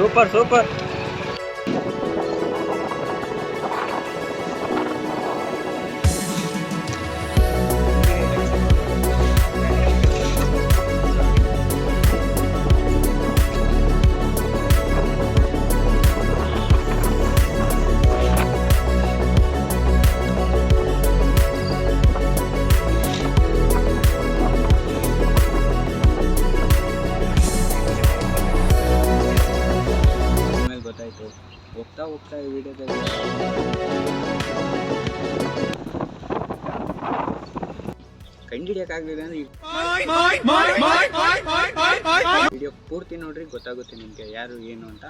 Super super ಹೋಗ್ತಾ ಹೋಗ್ತಾ ಈ ವಿಡಿಯೋದಲ್ಲಿ? ಕಂಡಿಡಿಯಕ್ಕಾಗಲಿಲ್ಲ ವಿಡಿಯೋ ಪೂರ್ತಿ ನೋಡ್ರಿ, ಗೊತ್ತಾಗುತ್ತೆ ನಿಮಗೆ ಯಾರು, ಏನು ಅಂತ.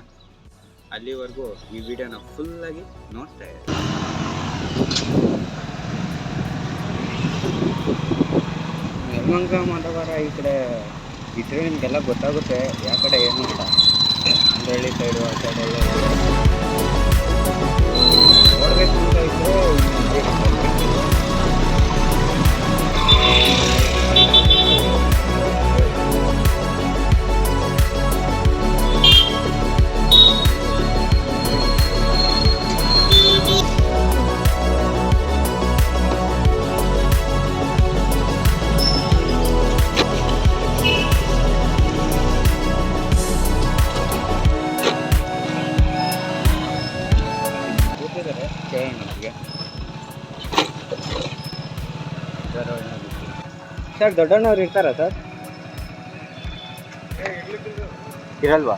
ಅಲ್ಲಿವರೆಗೂ ಈ ವಿಡಿಯೋನ ಫುಲ್ಲಾಗಿ ನೋಡ್ತಾ ಇರಿ. ಯಮಂಗ ಈ ಕಡೆ ಇದ್ರೆ ನಿಮಗೆಲ್ಲ ಗೊತ್ತಾಗುತ್ತೆ, ಯಾವ ಕಡೆ ಏನು ಅಂತ. ಅಂದ್ರಳ್ಳಿ ಸೈಡು ಆ ಸೈಡ್ ಸರ್ ದೊಡ್ಡಣ್ಣವ್ರು ಇರ್ತಾರಾ ಸರ್? ಇರಲ್ವಾ?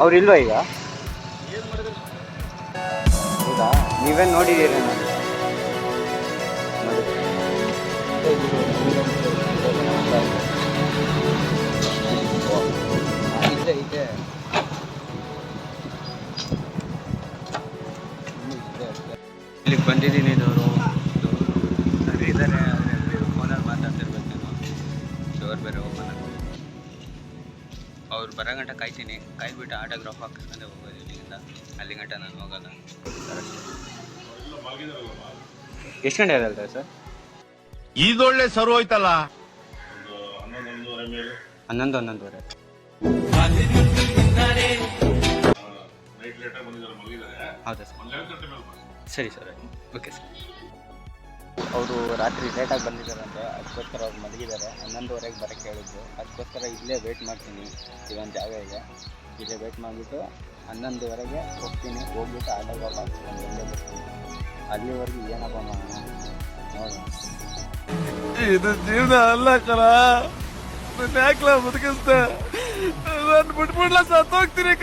ಅವ್ರು ಇಲ್ವಾ ಈಗ? ಹೌದಾ? ನೀವೇ ನೋಡಿದ್ದೀರಿ ನೋಡಿ ಅವ್ರು ಬರೋ ಗಂಟ ಕಾಯ್ತೀನಿ. ಕಾಯ್ಬಿಟ್ಟು ಆಟೋಗ್ರಾಫ್ ಹಾಕಿಸ್ಕೊಂಡೆ ಹೋಗೋದು ಇಲ್ಲಿಂದ. ಅಲ್ಲಿ ಗಂಟ ನಾನು ಹೋಗಲ್ಲ ಎಷ್ಟು ಗಂಟೆ ಆಗಲ್ತಾ ಸರ್? ಇದೊಳ್ಳೆ ಸರ್ ಹೋಯ್ತಲ್ಲ? ಹನ್ನೊಂದು ಹನ್ನೊಂದುವರೆ. ಹೌದಾ ಸರ್? ಸರಿ ಸರ್ ಓಕೆ ಸರ್. ಅವರು ರಾತ್ರಿ ಲೇಟಾಗಿ ಬಂದಿದ್ದಾರಂತೆ. ಅದಕ್ಕೋಸ್ಕರ ಅವ್ರು ಮಲಗಿದ್ದಾರೆ. ಹನ್ನೊಂದುವರೆಗೆ ಬರೋಕ್ಕೆ ಹೇಳಿದ್ರು. ಅದಕ್ಕೋಸ್ಕರ ಇಲ್ಲೇ ವೇಟ್ ಮಾಡ್ತೀನಿ. ಇದೊಂದು ಜಾಗ ಇದೆ. ಇಲ್ಲೇ ವೇಟ್ ಮಾಡಿಬಿಟ್ಟು ಹನ್ನೊಂದುವರೆಗೆ ಹೋಗ್ತೀನಿ. ಹೋಗ್ಬಿಟ್ಟು ಆಟ ವಾಪಸ್ ಬಂದೇ ಬರ್ತೀನಿ ಅಲ್ಲಿವರೆಗೂ ಏನಪ್ಪ ಮಾಡೋಣ? ನೋಡೋಣ. ಇದು ಜೀವನ ಅಲ್ಲ ನನ್ನ ಯಾಕ್ಲ ನಾನು ಬಿಟ್ಬಿಡ್ಲ, ಸತ್ತೋಗ್ತೀನಿ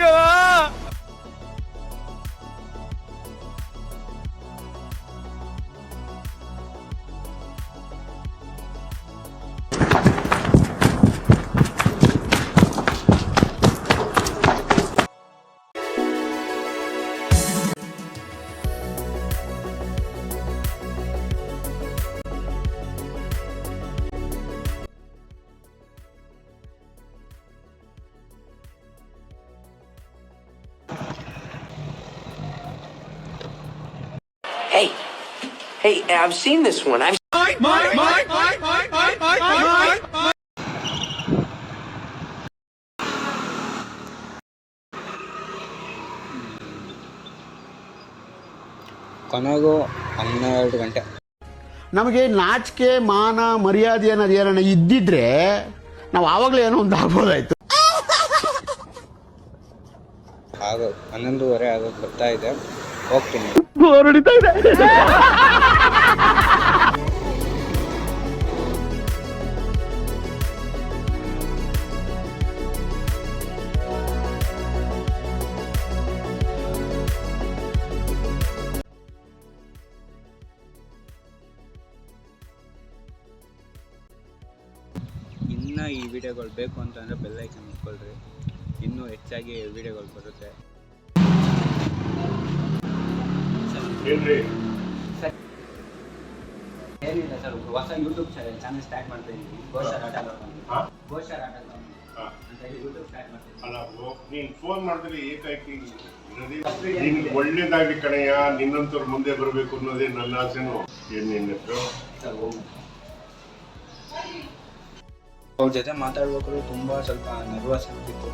Hey, hey, I've seen this one. I've ಕೊನೆಗೂ ಹನ್ನೆರಡು ಗಂಟೆ ನಮಗೆ ನಾಚಿಕೆ ಮಾನ ಮರ್ಯಾದೆ ಅನ್ನೋದು ಏನನ್ನ ಇದ್ದಿದ್ರೆ ನಾವು ಆವಾಗಲೇ ಏನೋ ಒಂದು ಆಗ್ಬೋದಾಯ್ತು ಆಗೋ ಹನ್ನೊಂದುವರೆ ಆಗೋಕೆ ಬರ್ತಾ ಇದೆ ಹೋಗ್ತೀನಿ. ಇನ್ನ ಈ ವಿಡಿಯೋಗಳು ಬೇಕು ಅಂತಂದರೆ ಬೆಲ್ಲೈಕನ್ ಇಟ್ಕೊಳ್ರಿ ಇನ್ನೂ ಹೆಚ್ಚಾಗಿ ವಿಡಿಯೋಗಳು ಬರುತ್ತೆ. ಏನಿಲ್ಲ ಸರ್ ಹೊಸ ಯೂಟ್ಯೂಬ್ ಚಾನಲ್ ಸ್ಟಾರ್ಟ್ ಮಾಡ್ತಾ ಇದ್ದೀವಿ ಗೋಶರ್ ಆಟ? ಗೋಶರ್ ಆಟ. ಅಂತ ಯೂಟ್ಯೂಬ್ ಸ್ಟಾರ್ಟ್ ಮಾಡ್ತಾ ಇದ್ದೀವಿ ಅಲ್ಲ ನೀನ್ ಫೋನ್ ಮಾಡಿದ್ರೆ ಏಕಾಏಕಿ ನಿನ್ಗೆ ಒಳ್ಳೇದಾಗ್ಲಿ ಕಣಯ್ಯ ನಿನ್ನಂತವ್ರು ಮುಂದೆ ಬರಬೇಕು ಅನ್ನೋದೇ ನನ್ನ ಆಸೆನು. ಏನ್ ನಿನ್ನ ಹೆಸರು ಅವ್ರ ಜೊತೆ ಮಾತಾಡ್ಬೇಕಾದ್ರೆ ತುಂಬಾ ಸ್ವಲ್ಪ ನರ್ವಸ್ ಆಗ್ತಿತ್ತು.